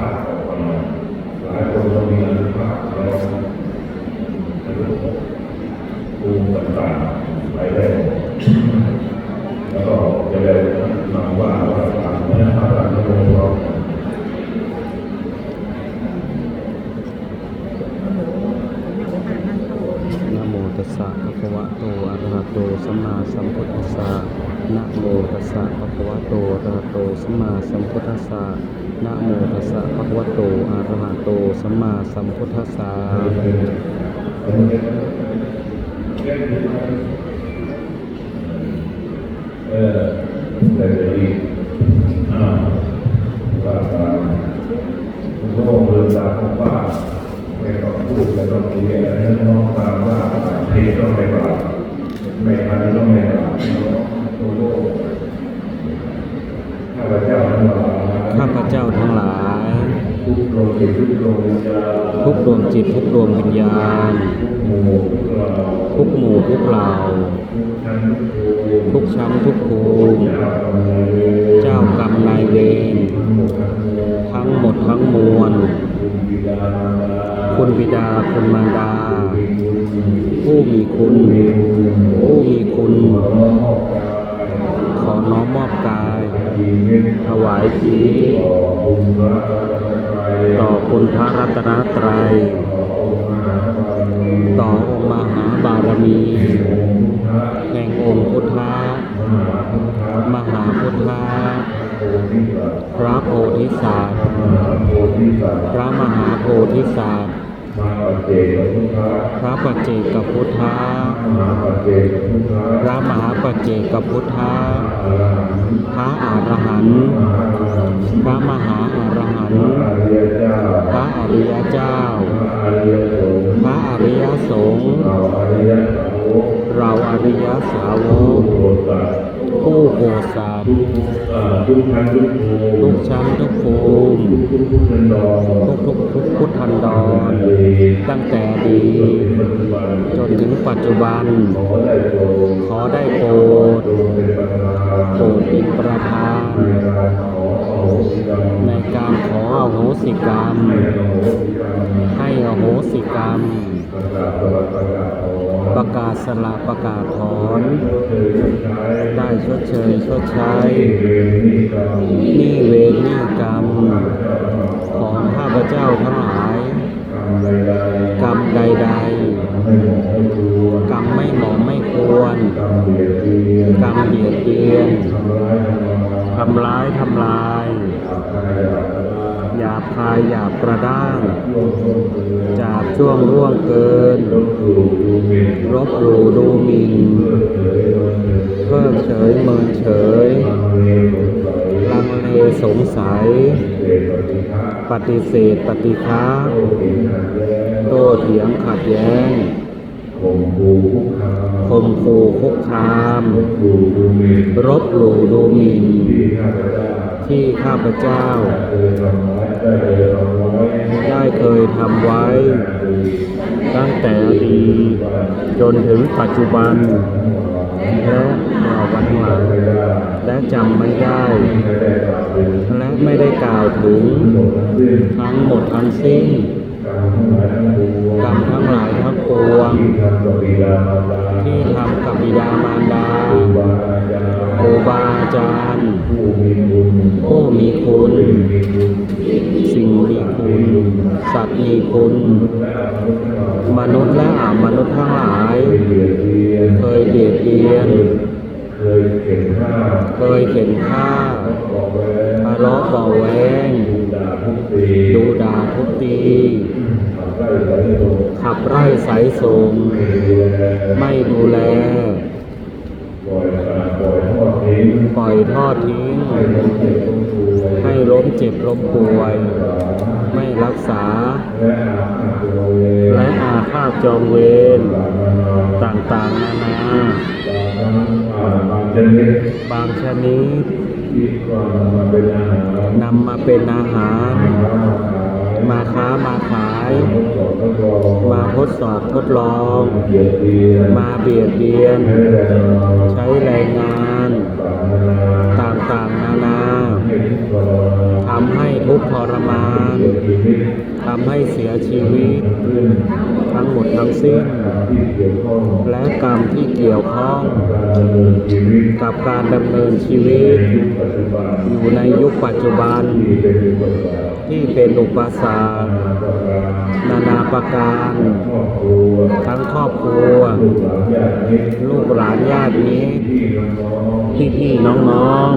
แล้วภูมิต่างๆไปได้แล้วก็จะได้มาว่าว่าตามเนื้อพระราชโอรา นะโมตัสสะภะคะวะโตอะระหะโตสัมมาสัมพุทธัสสะนะโมตัสสะภะคะวะโตอะระหะโตสัมมาสัมพุทธัสสะนะโมตัสสะภะคะวะโตอะระหะโตสัมมาสัมพุทธัสสะเออแต่ดีอ่าว่าโลกเรือนราของป้าไม่ต้องพูดไม่ต้องเรียนอะไรน้องตามว่าเทต้องไม่บาปไม่ทันต้องไม่บาปโอ้โห ข้าพเจ้าทั้งหลายข้าพเจ้าทั้งหลาย ทุกดวงจิตทุกดวงวิญญาณ ทุกดวงจิตทุกดวงวิญญาณทุกหมู่ทุกเราทุกหมู่ทุกเหล่าทุกชั้นทุกภูมิทุกชั้นทุกภูมิเจ้ากรรมนายเวรเจ้ากรรมนายเวรทั้งหมดทั้งมวลทั้งหมดทั้งมวล คุณบิดาคุณมารดา ผู้มีคุณผู้มีคุณ ขอน้อมมอบกาย ถวายชีวิตต่อคุณพระรัตนตรัย ต่อองค์มหาบารมี แห่งองค์พุทธะมหาพุทธะพระโพธิสัตว์ พระมหาโพธิสัตว์ พระปัจเจกพุทธะพระมหาปัจเจกพุทธะพระอรหันต์พระมหาอรหันต์พระอริยเจ้า พระอริยสงฆ์เราอริยสาวกผู้โพสัตว์ทุกชั้นทุกภูมิทุกชั้นทุกภูมิทุกทุกชั้นดอนทุกทุกทุกพุทธันดร ตั้งแต่อดีตจนถึงปัจจุบัน ขอได้โปรดโปรดปรดเป็นประธาน ในการขออโหสิกรรมในการขออโหสิกรรมให้อโหสิกรรม ให้อโหสิกรรม ประกาศสละประกาศถอน ได้ชดเชยชดใช้หนี้เวรหนี้กรรม ของข้าพเจ้าทั้งหลาย กรรมใดๆ กรรมไม่เหมาะไม่ควร กรรมเบียดเบียนทำร้ายทำลายหยาบคายหยาบกระด้างจาบช่วงร่วงเกิน รบหลู่ดูหมิ่นเพิกเฉยเมินเฉย ลังเลสงสัย ปฏิเสธ ปฏิฆาโต้เถียงขัดแย้งข่มขู่คุกคามข่มขู่คุกคามรบหลู่ดูหมิ่นที่ข้าพเจ้า ได้เคยทำไว้ได้เคยทำไว้ได้เคยทำไว้ตั้งแต่อดีตจนถึงปัจจุบัน และเราวันหลังและจำไม่ได้ และไม่ได้กล่าวถึงทั้งหมดทั้งสิ้น กรรมทั้งหลายทั้งปวงที่ทำกับบิดามารดาครูบาอาจารย์ผู้มีคุณสิ่งมีคุณสัตว์มีคุณ มนุษย์และอามนุษย์ทั้งหลาย เคยเบียดเบียนเคยเข็นฆ่าเคยเข็นฆ่าบอกไว้ทะเลาะเบาะแวงด่าทุกปีดูด่าทุบตีขับไล่สายโสมขับไร่ไสส่งไม่ดูแลปล่อยสาปล่อยทอดทิ้งปล่อยทอดทิ้ง ให้ล้มเจ็บล้มป่วยให้ล้มเจ็บล้มป่วยไม่รักษา และอาฆาตจองเวรต่างๆนานาบางชนิดบางชนิดนำมาเป็นอาหารนำมาเป็นอามาค้ามาขาย มาทดสอบทดลอง มาเบียดเบียน ใช้แรงงาน ต่างๆนานาต่างๆนานาทำให้ทุกข์ทรมานทำให้เสียชีวิต ทั้งหมดทั้งสิ้น และกรรมที่เกี่ยวข้อง กับการดำเนินชีวิต อยู่ในยุคปัจจุบัน ที่เป็นอุปสรรคนานาประการ ทั้งครอบครัว ลูกหลานญาติมิตรพี่พี่ๆน้อง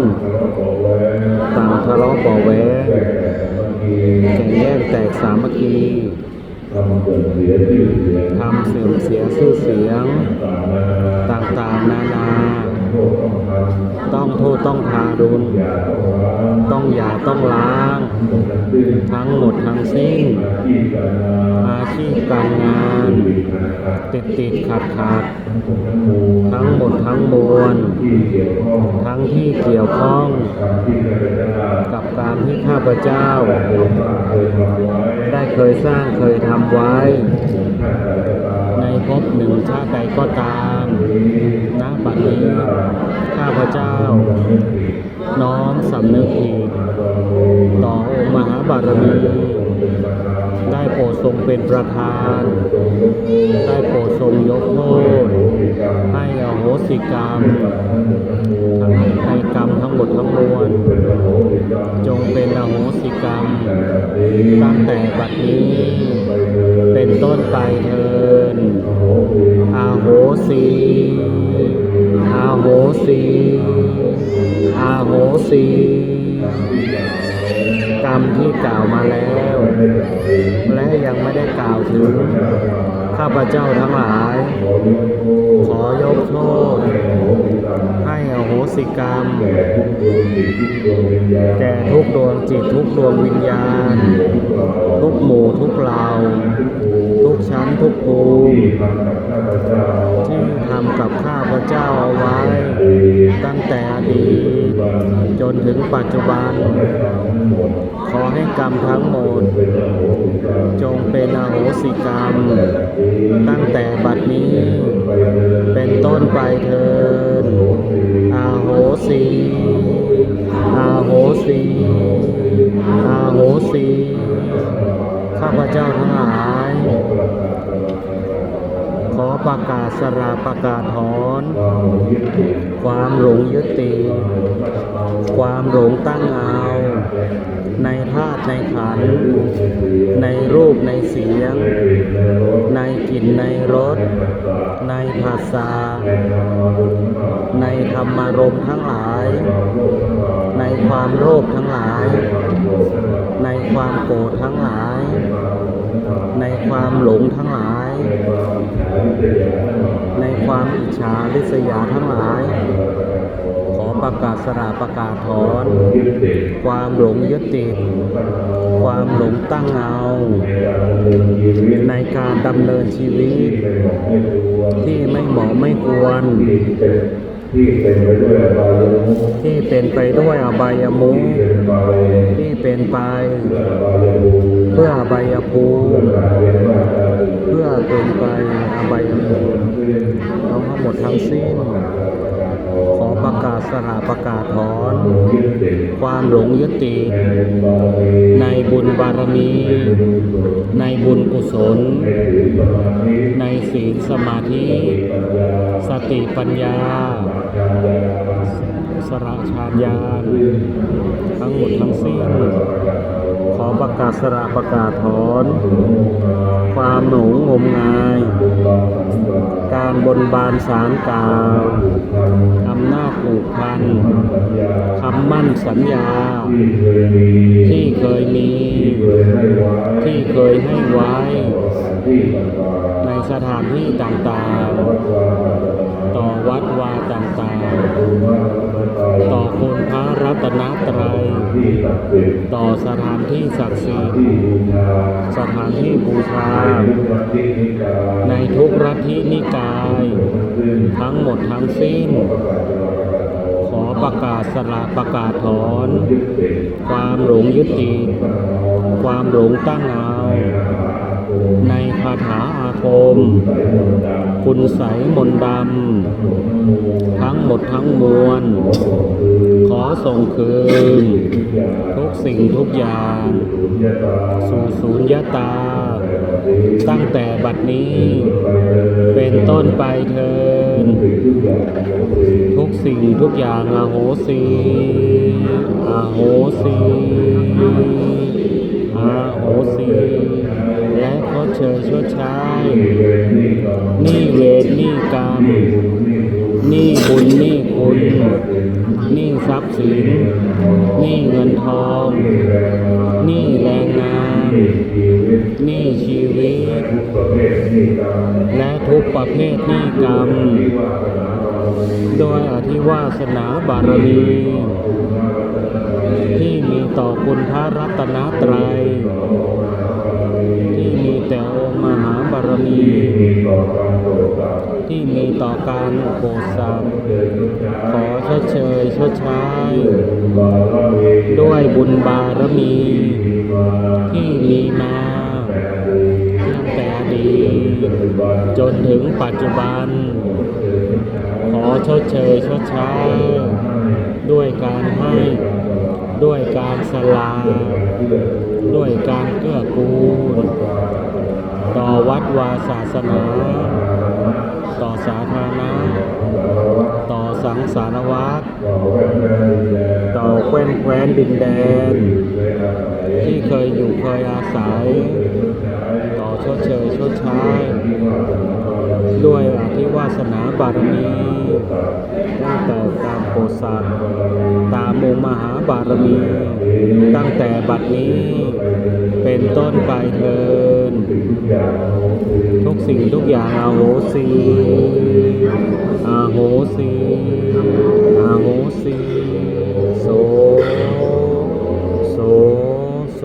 ๆต่างทะเลาะเบาแวงแข่งแย่งแตกสามัคคี ทำเสื่อมเสียชื่อเสียงต่างๆ นานา ต้องโทษต้องทารุณต้องอย่าต้องล้าง ทั้งหมดทั้งสิ้น อาชีพการงาน ติดติดขัดขัดทั้งหมดทั้งมวลทั้งที่เกี่ยวข้อง กับการที่ข้าพเจ้า ได้เคยสร้างเคยทำไว้ ในภพหนึ่งชาติใดก็ตามณบัดนี้ข้าพเจ้า น้อมสำนึกผิดต่อองค์มหาบารมี ได้โปรดทรงเป็นประธาน ได้โปรดทรงยกโทษให้อโหสิกรรมในกรรมทั้งหมดทั้งมวลจงเป็นอโหสิกรรม ตั้งแต่บัดนี้ เป็นต้นไปเทินอ โหสีอาโหสีอาโหสีกรรมที่กล่าวมาแล้ว และยังไม่ได้กล่าวถึง ข้าพเจ้าทั้งหลาย ขอยกโทษ ให้อโหสิกรรม แก่ทุกดวงจิตทุกดวงวิญญาณ ทุกหมู่ทุกเหล่า กชั้นทุกภูมิที่ทำกับข้าพเจ้าเอาไว้ ตั้งแต่อดีตจนถึงปัจจุบัน ขอให้กรรมทั้งหมด จงเป็นอโหสิกรรม ตั้งแต่บัดนี้ เป็นต้นไปเถิดอาโหสีอาโหสีอาโหสีข้าพเจ้าทั้งหลาย ขอ ประกาศสราประกาศถอน ความหลงยึดติดความหลงตั้งเอาในธาตุในขัน ในรูปในเสียง ในกลิ่นในรส ในภาษา ในธรรมารมทั้งหลาย ความโลภทั้งหลาย ในความโกรธทั้งหลาย ในความหลงทั้งหลาย ในความอิจฉาริษยาทั้งหลาย ขอประกาศสราประกาศถอน ความหลงยึดติด ความหลงตั้งเอา ในการดำเนินชีวิต ที่ไม่เหมาะไม่ควร ที่เป็นไปด้วยอบายมุขที่เป็นไปที่เป็นไปเพื่ออบายภูมิเพื่อเป็นไปเพื่อเป็นไปอบายภูมิทั้งหมดทั้งสิ้น ขอประกาศสราประกาศถอน ความหลงยึดติดในบุญบารมี ในบุญกุศล ในศีลสมาธิ สติปัญญา สระชาญญาณทั้งหมดทั้งสิ้นขอประกาศสระประกาศถอน ความหนูงมงาย การบนบานสารกล่าวอำนาจผูกพันคำมั่นสัญญา ที่เคยมี ที่เคยให้ไว้ ในสถานที่ต่างๆ ต่อวัดวาต่างๆ ต่อสถานที่ศักดิ์สิทธิ์สถานที่บูชา ในทุกรัฐที่นิกาย ทั้งหมดทั้งสิ้น ขอประกาศสละประกาศถอน ความหลงยึดติดความหลงตั้งเอาในคาถาอาคม คุณใสมนดำทั้งหมดทั้งมวล ขอส่งคืน ทุกสิ่งทุกอย่าง สู่ศูนยตา ตั้งแต่บัดนี้ เป็นต้นไปเทิน ทุกสิ่งทุกอย่างอาโหสีอาโหสีอาโหสี และขอเชิญชดใช้นี่เวรนี่กรรมนี่บุญนี่คุณนี่ทรัพย์สินนี่เงินทองนี่แรงงานนี่ชีวิต และทุกประเภทนี่กรรม โดยอธิวาสนาบารมีที่มีต่อคุณพระรัตนตรัย แต่องค์มหาบารมี ที่มีต่อการโปรดสัตว์ขอชดเชยชดใช้ด้วยบุญบารมี ที่มีมาตั้งแต่อดีตจนถึงปัจจุบัน ขอชดเชยชดใช้ด้วยการให้ด้วยการสลาด้วยการเกื้อกูล ต่อวัดวาศาสนา ต่อสาธารณะ ต่อสังสารวัตรต่อแคว้นแคว้นดินแดน ที่เคยอยู่เคยอาศัย ต่อชดเชยชดใช้ ด้วยอธิวาสนาบารมีตั้งแต่ตามโปรดสัตว์ตามองมหาบารมี ตั้งแต่บัดนี้เป็นต้นไปเทินทุกสิ่งทุกอย่างอาโหสีอาโหสีอาโหสีโสโสโส